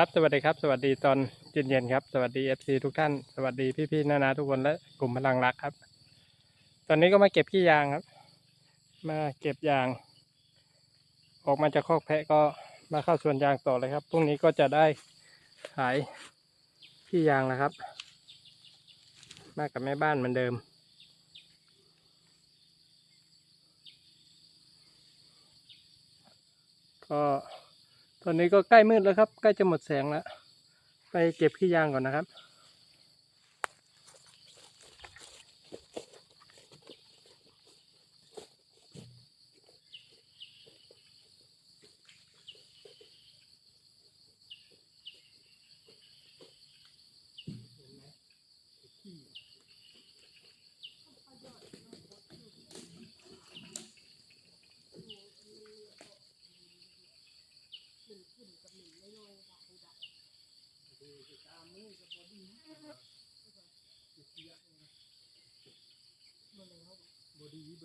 ครับสวัสดีครับ สวัสดีตอนเย็นๆครับ สวัสดีเอฟซีทุกท่าน สวัสดีพี่ๆนานาทุกคนและกลุ่มพลังรักครับ ตอนนี้ก็มาเก็บขี้ยางครับ มาเก็บยาง ออกมาจากคอกแพะก็มาเข้าสวนยางต่อเลยครับพรุ่งนี้ก็จะได้ขายขี้ยางแล้วครับ มากับแม่บ้านเหมือนเดิม ก็ ตอนนี้ก็ใกล้มืดแล้วครับ ใกล้จะหมดแสงแล้ว ไปเก็บขี้ยางก่อนนะครับ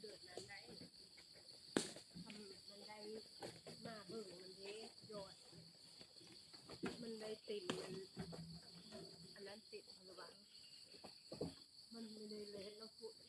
เดือดนั้นได้ทำมันได้มาเบิ่งมันเด้ยอด มันได้ติ่มมันอันนั้นติดระวังมันไม่ได้เล่นแล้วพูด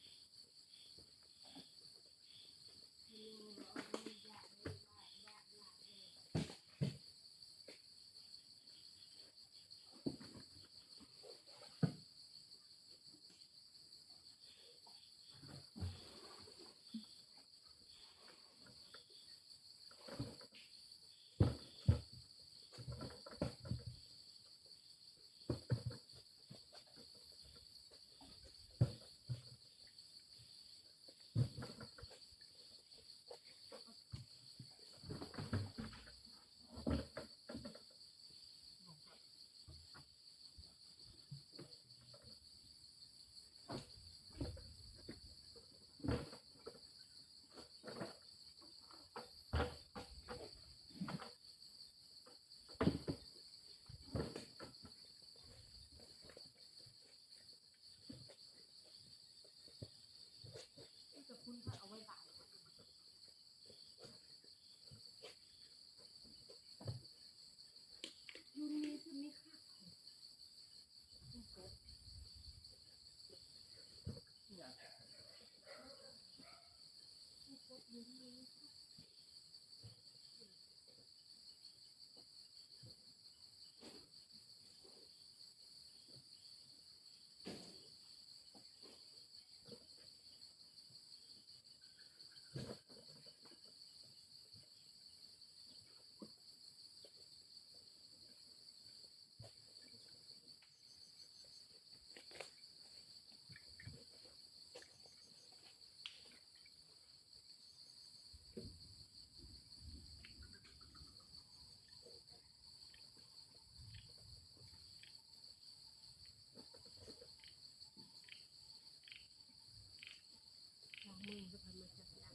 มื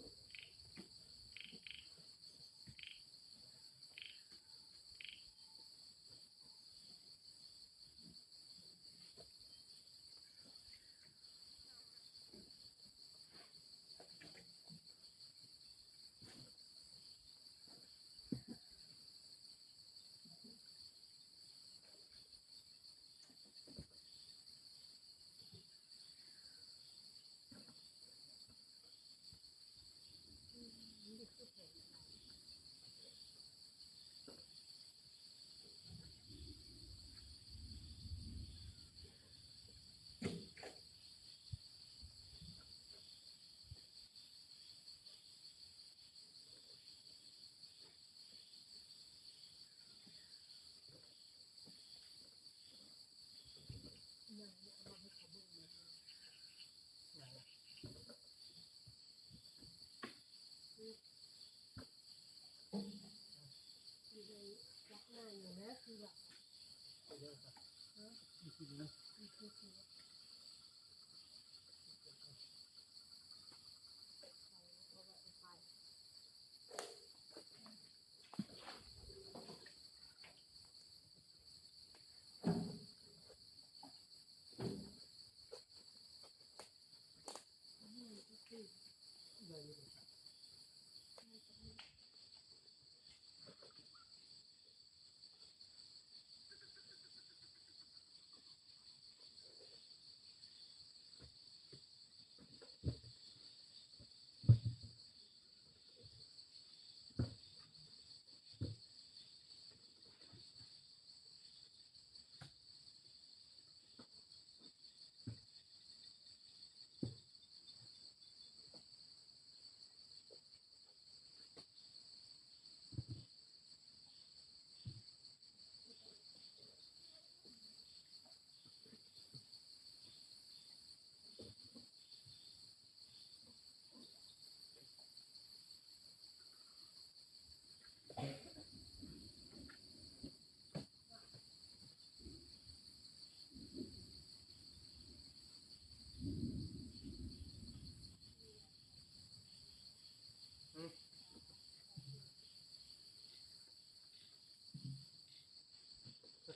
Thank you.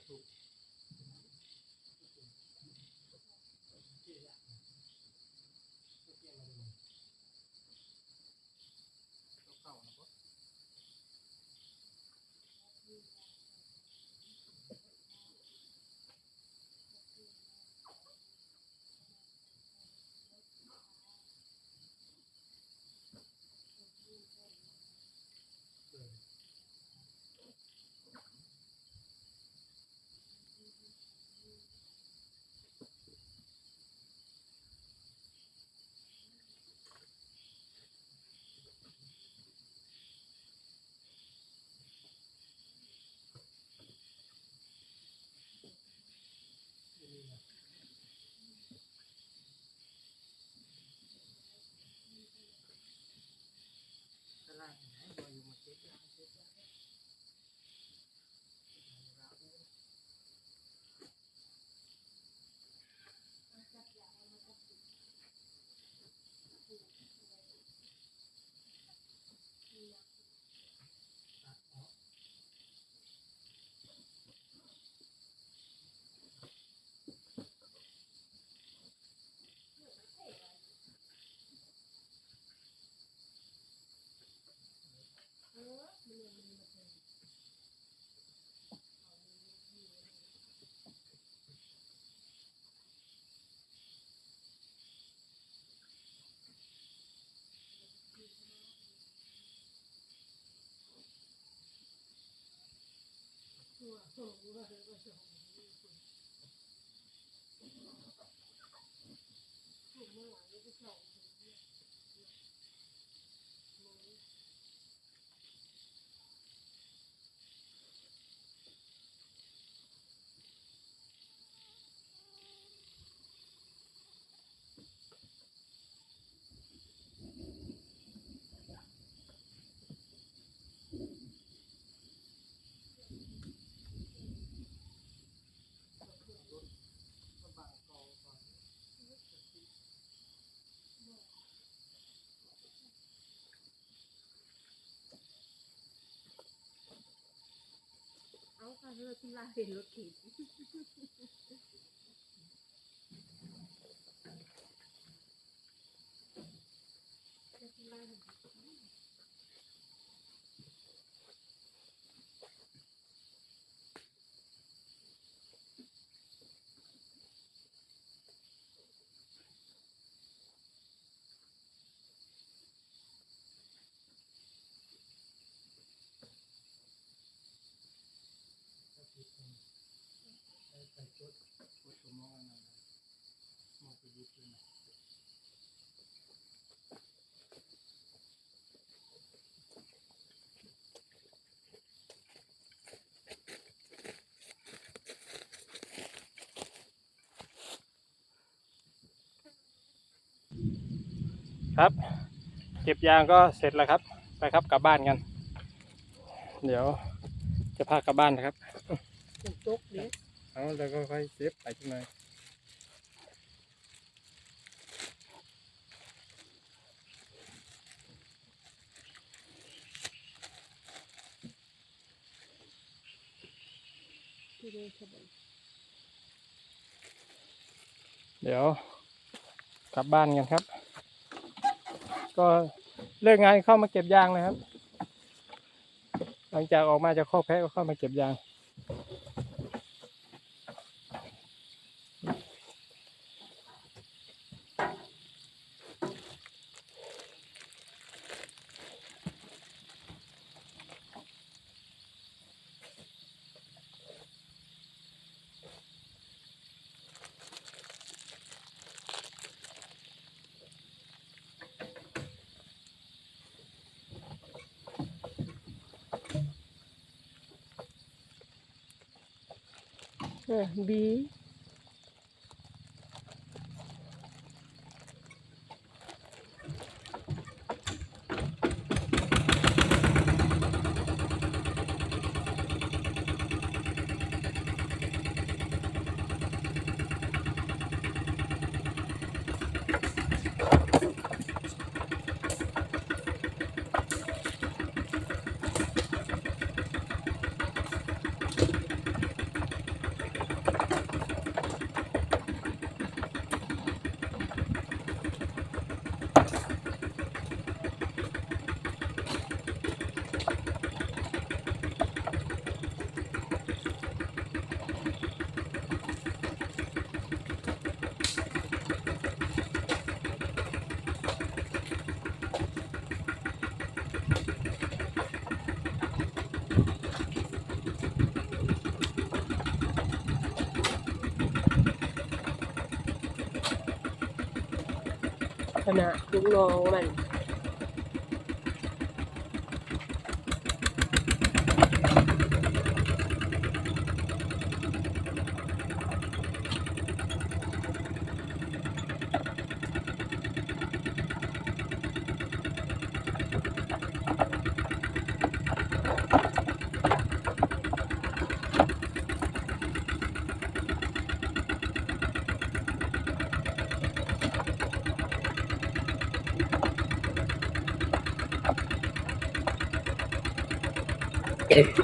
อ 做什么玩意儿？这跳舞。าจับยาง เอาค่ะรถที่ลาเป็นรถเข็นรถที่ลา ครับเก็บยางก็เสร็จแล้วครับ ไปครับกลับบ้านกัน เดี๋ยวจะพากลับบ้านนะครับ เด้ไปเอาแล้วก็ค่อยเก็บไปจังหน่อยที่ได้สบายเดี๋ยวกลับบ้านกันครับ ก็เลิกงานเข้ามาเก็บยางเลยครับ หลังจากออกมาจากคอกแพะก็เข้ามาเก็บยาง เออบีขณะลูกน้องมัน একটু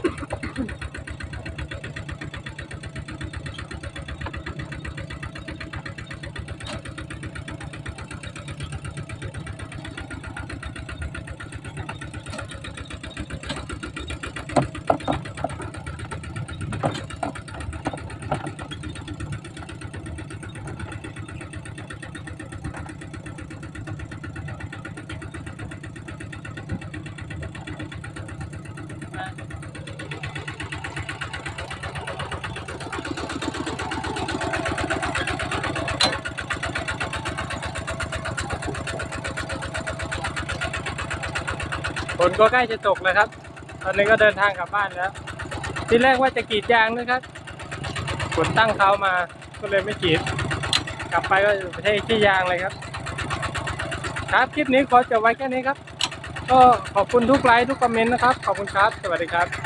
ฝนก็ใกล้จะตกแล้วครับ ตอนนี้ก็เดินทางกลับบ้านแล้ว ที่แรกว่าจะกรีดยางนะครับฝนตั้งเขามา ก็เลยไม่กรีด กลับไปก็ประเทศขี้ยางเลยครับ ครับคลิปนี้ขอจบไว้แค่นี้ครับ ก็ขอบคุณทุกไลค์ทุกคอมเมนต์นะครับ ขอบคุณครับ สวัสดีครับ